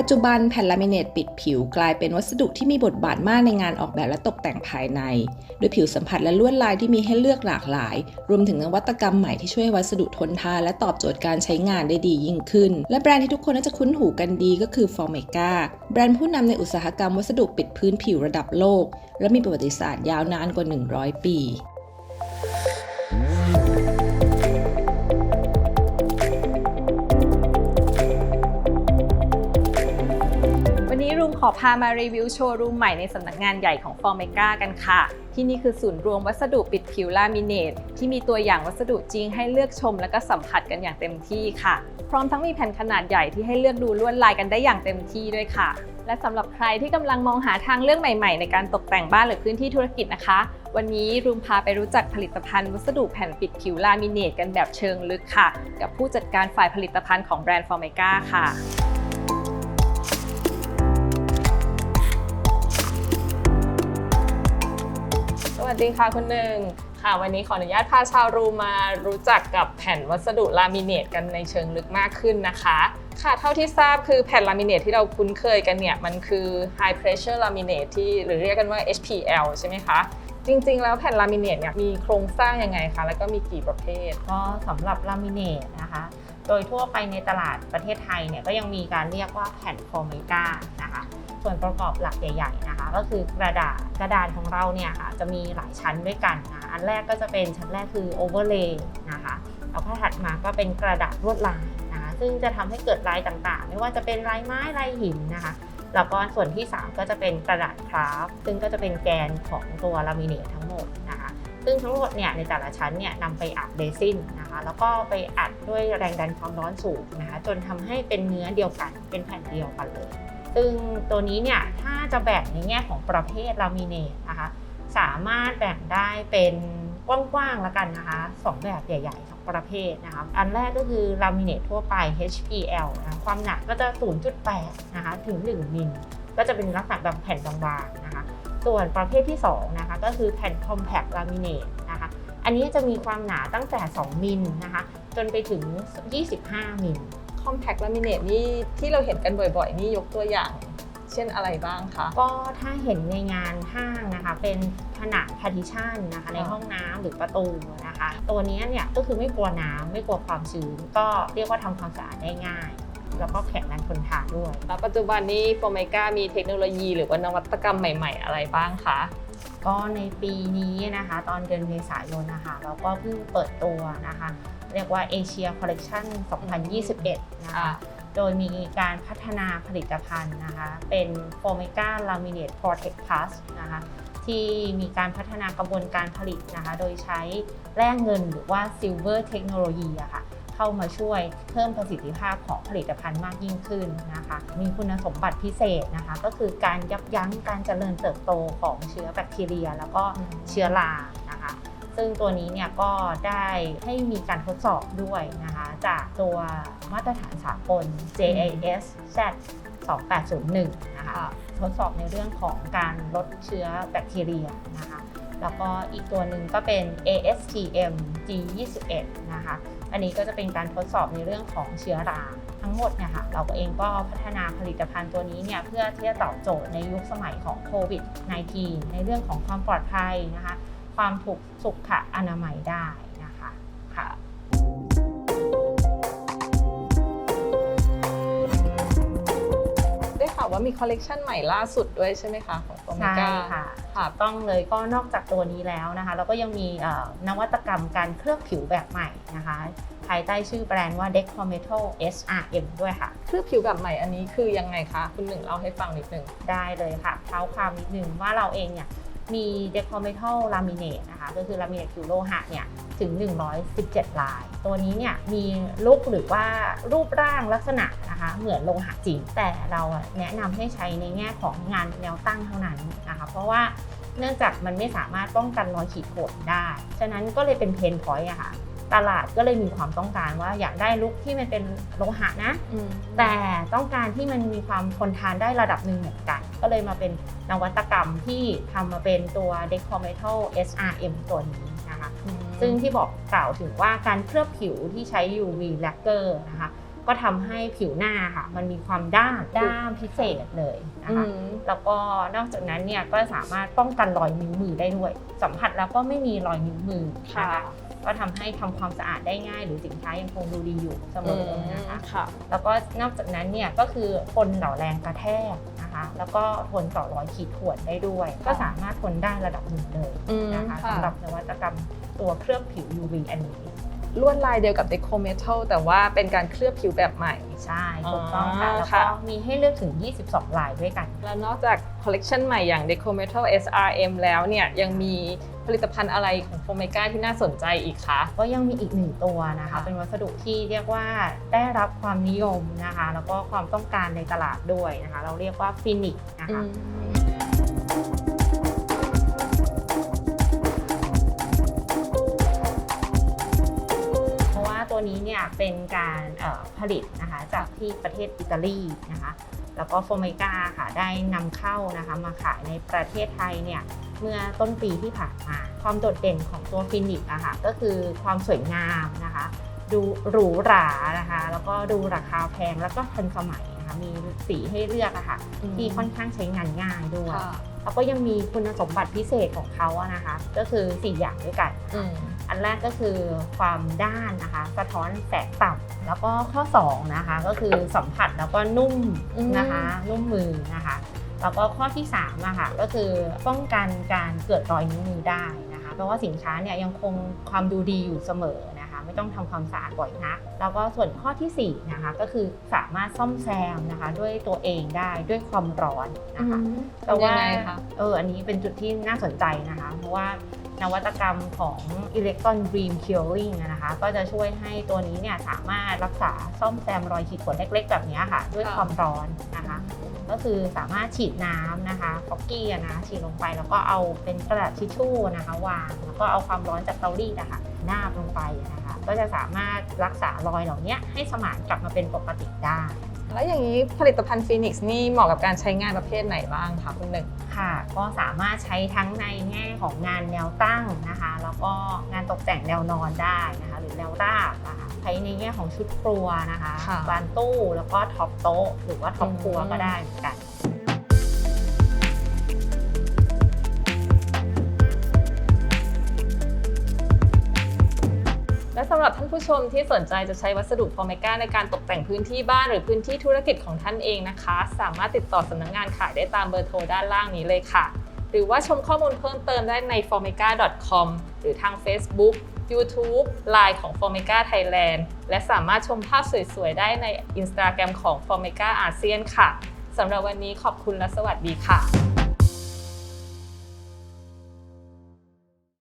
ปัจจุบันแผ่นลามิเนตปิดผิวกลายเป็นวัสดุที่มีบทบาทมากในงานออกแบบและตกแต่งภายใน ด้วยผิวสัมผัสและลวดลายที่มีให้เลือกหลากหลาย รวมถึงนวัตกรรมใหม่ที่ช่วยวัสดุทนทานและตอบโจทย์การใช้งานได้ดียิ่งขึ้น และแบรนด์ที่ทุกคนน่าจะคุ้นหูกันดีก็คือ Formica แบรนด์ผู้นำในอุตสาหกรรมวัสดุปิดพื้นผิวระดับโลก และมีประวัติศาสตร์ยาวนานกว่า 100 ปีวัน อพามารีวิวโชว์รูมใหม่ในสำนักงานใหญ่ของ Formica กันค่ะ ที่นี่คือศูนย์รวมวัสดุปิดผิวลามิเนตที่มีตัวอย่างวัสดุจริงให้เลือกชมและก็สัมผัสกันอย่างเต็มที่ค่ะ พร้อมทั้งมีแผ่นขนาดใหญ่ที่ให้เลือกดูลวดลายกันได้อย่างเต็มที่ด้วยค่ะ และสำหรับใครที่กำลังมองหาทางเลือกใหม่ๆ ในการตกแต่งบ้านหรือพื้นที่ธุรกิจนะคะ วันนี้รูมพาไปรู้จักผลิตภัณฑ์วัสดุแผ่นปิดผิวลามิเนตกันแบบเชิงลึกค่ะ กับผู้จัดการฝ่ายผลิตภัณฑ์ของแบรนด์ Formica ค่ะ วัสดีค่ะคุณหนึ่งค่ะวันนี้ขออนุญาตพาชาวรูมารู้จักกับแผ่นวัสดุลามิเนตกันในเชิงลึกมากขึ้นนะคะ ค่ะเท่าที่ทราบคือแผ่นลามิเนตที่เราคุ้นเคยกันเนี่ย มันคือ High Pressure Laminate ที่หรือเรียกกันว่า HPL ใช่ไหมคะจริง ๆ แล้วแผ่นลามิเนตเนี่ยมีโครงสร้างยังไงคะแล้วก็มีกี่ประเภท ก็สำหรับลามิเนตนะคะ โดยทั่วไปในตลาดประเทศไทยเนี่ยก็ยังมีการเรียกว่าแผ่นโฟมิก้านะคะ ส่วนประกอบหลักใหญ่ ๆนะคะ ก็คือกระดาษกระดาษของเราเนี่ยค่ะจะมีหลายชั้นด้วยกันนะอันแรกก็จะเป็นชั้นแรกคือโอเวอร์เลย์นะคะแล้วก็ถัดมาก็เป็นกระดาษลวดลายนะคะซึ่งจะทำให้เกิดลายต่างๆ ไม่ว่าจะเป็นลายไม้ลายหินนะคะแล้วก็ส่วนที่ 3 ก็จะเป็นกระดาษคราฟซึ่งก็จะเป็นแกนของตัวลามิเนตทั้งหมดนะคะซึ่งทั้งหมดเนี่ยในแต่ละชั้นเนี่ยนำไปอัดเรซินนะคะแล้วก็ไปอัดด้วยแรงดันความร้อนสูงนะคะจนทำให้เป็นเนื้อเดียวกันเป็นแผ่นเดียวกันเลย ซึ่งตัวนี้เนี่ยถ้าจะแบ่งในแง่ของประเภทลามิเนตนะคะสามารถแบ่งได้เป็นกว้างๆแล้วกันนะคะสองแบบใหญ่ๆสองประเภทนะคะอันแรกก็คือลามิเนตทั่วไป HPL นะความหนาก็จะ 0.8 นะคะถึง 1 มิลก็จะเป็นลักษณะแบบแผ่นบางๆนะคะ ส่วนประเภทที่2นะคะก็คือแผ่น Compact Laminate นะคะ อันนี้จะมีความหนาตั้งแต่ 2 มิลนะคะ จนไปถึง 25 มิล Compact Laminate นี่ที่เราเห็นกันบ่อยๆ นี่ยกตัวอย่างเช่นอะไรบ้างคะ ก็ถ้าเห็นในงานห้างนะคะเป็นผนัง partition นะคะในอ่าห้องน้ำหรือประตูนะคะ ตัวนี้เนี่ยก็คือไม่กลัวน้ำไม่กลัวความชื้น ก็เรียกว่าทำความสะอาดได้ง่าย แล้วก็แข็งแรงทนทานด้วย แล้วปัจจุบันนี้ Formica มีเทคโนโลยีหรือว่านวัตกรรมใหม่ๆ อะไรบ้างคะ ก็ในปีนี้นะคะ ตอนเดือนเมษายนนะคะ เราก็เพิ่งเปิดตัวนะคะ เรียกว่า Asia Collection 2021 นะคะอ่าโดยมีการพัฒนาผลิตภัณฑ์นะคะ เป็น Formica Laminate Protect Plus นะคะ ที่มีการพัฒนากระบวนการผลิตนะคะ โดยใช้แร่เงินหรือว่า Silver Technology อะค่ะเข้ามาช่วยเพิ่มประสิทธิภาพของผลิตภัณฑ์มากยิ่งขึ้นนะคะ มีคุณสมบัติพิเศษนะคะ ก็คือการยับยั้งการเจริญเติบโตของเชื้อแบคทีเรีย แล้วก็อืมเชื้อรานะคะ ซึ่งตัวนี้เนี่ยก็ได้ให้มีการทดสอบด้วยนะคะจากตัวมาตรฐานสากล JAS Z 2801นะคะทดสอบในเรื่องของการลดเชื้อแบคทีเรียนะคะแล้วก็อีกตัวหนึ่งก็เป็น ASTM G21 นะคะอันนี้ก็จะเป็นการทดสอบในเรื่องของเชื้อราทั้งหมดเนี่ยค่ะเราก็เองก็พัฒนาผลิตภัณฑ์ตัวนี้เนี่ยเพื่อที่จะตอบโจทย์ในยุคสมัยของโควิด -19 ในเรื่องของความปลอดภัยนะคะ ความถูกสุขอนามัยได้นะคะค่ะได้ข่าวว่ามีคอลเลกชันใหม่ล่าสุดด้วยใช่ไหมคะของใช่ Formica ค่ะค่ะต้องเลยก็นอกจากตัวนี้แล้วนะคะ เราก็ยังมีเอ่อนวัตกรรมการเคลือบผิวแบบใหม่นะคะภายใต้ชื่อแบรนด์ว่า Decometal SRM ด้วยค่ะ เคลือบผิวแบบใหม่อันนี้คือยังไงคะ คุณหนึ่งเล่าให้ฟังนิดนึง ได้เลยค่ะเท้าความนิดนึงว่าเราเองเนี่ย มี Decometal Laminate นะคะก็คือลามิเนตผิวโลหะเนี่ยถึง 117 ลาย ตัวนี้เนี่ยมีลุกหรือว่ารูปร่างลักษณะนะคะเหมือนโลหะจริง แต่เราแนะนำให้ใช้ในแง่ของงานแนวตั้งเท่านั้นนะคะเพราะว่าเนื่องจากมันไม่สามารถป้องกันรอยขีดข่วนได้ ฉะนั้นก็เลยเป็นเพนพอยต์อะค่ะ ตลาดก็เลยมีความต้องการว่าอยากได้ลุคที่มันเป็นโลหะนะแต่ต้องการที่มันมีความทนทานได้ระดับหนึ่งเหมือนกัน ก็เลยมาเป็นนวัตกรรมที่ทำมาเป็นตัว Decometal SRM ตัวนี้นะคะซึ่งที่บอกกล่าวถึงว่าการเคลือบผิวที่ใช้ UV lacquer นะคะก็ทำให้ผิวหน้าค่ะ มันมีความด้านด้านพิเศษเลยนะคะแล้วก็นอกจากนั้นเนี่ยก็สามารถป้องกันรอยนิ้วมือได้ด้วย สัมผัสแล้วก็ไม่มีรอยนิ้วมือนะค่ะคะ ก็ทำให้ทำความสะอาดได้ง่าย หรือสินค้ายังคงดูดีอยู่เสมอนะคะค่ะแล้วก็นอกจากนั้นเนี่ยก็คือทนต่อแรงกระแทกนะคะ แล้วก็ทนต่อรอยขีดข่วนได้ด้วย ก็สามารถทนได้ระดับหนึ่งเลยนะคะอืมค่ะสำหรับนวัตกรรมตัวเคลือบผิว UV อันนี้ ลวดลายเดียวกับ Deco Metal แต่ว่าเป็นการเคลือบผิวแบบใหม่ ใช่ถูกต้องค่ะอ๋อแล้วค่ะก็มีให้เลือกถึง 22 ลายด้วยกัน แล้วนอกจากคอลเลกชันใหม่อย่าง Deco Metal SRM แล้วเนี่ยยังมีผลิตภัณฑ์อะไรของ Formica ที่น่าสนใจอีกคะก็ยังมีอีกหนึ่งตัวนะคะค่ะเป็นวัสดุที่เรียกว่าได้รับความนิยมนะคะ แล้วก็ความต้องการในตลาดด้วยนะคะ เราเรียกว่าฟินิกนะคะ ว่าตัวนี้เนี่ยเป็นการผลิตนะคะจากที่ประเทศอิตาลีนะคะแล้วก็โฟเมกาค่ะได้นำเข้านะคะมาขายในประเทศไทยเนี่ยเมื่อต้นปีที่ผ่านมา ความโดดเด่นของตัวฟินิกอะค่ะก็คือความสวยงามนะคะ ดูหรูหรานะคะ แล้วก็ดูราคาแพงแล้วก็ทันสมัย มีสีให้เลือกอะค่ะที่ค่อนข้างใช้งานง่ายด้วยค่ะแล้วก็ยังมีคุณสมบัติพิเศษของเขาอะนะคะ ก็คือ 4 อย่างด้วยกัน อืม อันแรกก็คือความด้านนะคะ สะท้อนแสงต่ำแล้วก็ข้อ2นะคะก็คือสัมผัสแล้วก็นุ่มอืม นะคะ นุ่มมือนะคะ แล้วก็ข้อที่3อะค่ะก็คือป้องกันการเกิดรอยนิ้วมือได้นะคะเพราะว่าสินค้าเนี่ยยังคงความดูดีอยู่เสมอนะคะ ไม่ต้องทำความสะอาดบ่อยนัก แล้วก็ส่วนข้อทีสี่4นะคะก็คือสามารถซ่อมแซมนะคะด้วยตัวเองได้ด้วยความร้อนนะคะแต่ว่ายังไงคะเอออันนี้เป็นจุดที่น่าสนใจนะคะ เพราะว่านวัตกรรมของ Electron Beam Curing อะนะคะก็จะช่วยให้ตัวนี้เนี่ยสามารถรักษาซ่อมแซมรอยขีดข่วนเล็กๆ แบบนี้ค่ะ ด้วยค่ะความร้อนนะคะ ก็คือสามารถฉีดน้ำนะคะฟอกกี้อะนะฉีดลงไปแล้วก็เอาเป็นกระดาษทิชชู่นะคะวางแล้วก็เอาความร้อนจากเตารีดนะคะนาบลงไปนะคะก็จะสามารถรักษารอยเหล่านี้ให้สมานกลับมาเป็นปกติได้ แล้วอย่างนี้ผลิตภัณฑ์ฟีนิกซ์นี่เหมาะกับการใช้งานประเภทไหนบ้างคะคุณหนึ่งค่ะ ก็สามารถใช้ทั้งในแง่ของงานแนวตั้งนะคะ แล้วก็งานตกแต่งแนวนอนได้นะคะ หรือแนวราบนะคะใช้ในแง่ของชุดครัวนะคะค่ะบานตู้แล้วก็ท็อปโต๊ะหรือว่าท็อปอืมครัวก็ได้เหมือนกัน สำหรับท่านผู้ชมที่สนใจจะใช้วัสดุฟอร์เมกาในการตกแต่งพื้นที่บ้านหรือพื้นที่ธุรกิจของท่านเองนะคะ สามารถติดต่อสำนักงานขายได้ตามเบอร์โทรด้านล่างนี้เลยค่ะ หรือว่าชมข้อมูลเพิ่มเติมได้ใน formica.com หรือทาง Facebook YouTube Line ของ Formica Thailand และสามารถชมภาพสวยๆ ได้ใน Instagram ของ Formica ASEAN ค่ะ สำหรับวันนี้ขอบคุณและสวัสดีค่ะ